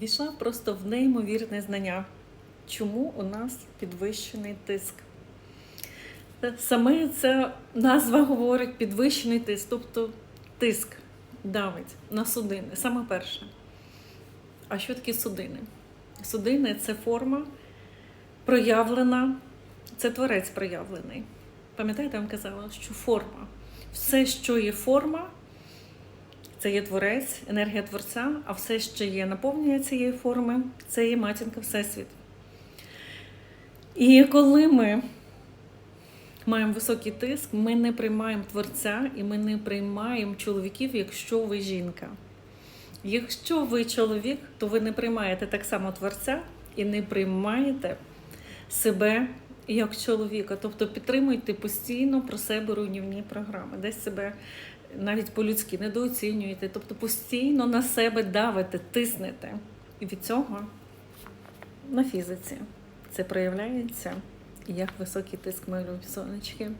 війшла просто в неймовірне знання, чому у нас підвищений тиск. Саме ця назва говорить підвищений тиск, тобто тиск давить на судини. Саме перше. А що таке судини? Судини це форма проявлена, це творець проявлений. Пам'ятаєте, я вам казала, що форма. Все, що є форма, це є творець, енергія творця, а все, що є наповнення цієї форми, це є матінка Всесвіт. І коли ми маємо високий тиск, ми не приймаємо творця і ми не приймаємо чоловіків, якщо ви жінка. Якщо ви чоловік, то ви не приймаєте так само творця і не приймаєте себе як чоловіка. Тобто підтримуйте постійно про себе руйнівні програми, десь себе навіть по-людськи недооцінюєте, тобто постійно на себе давите, тиснете. І від цього на фізиці це проявляється як високий тиск милю сонечки.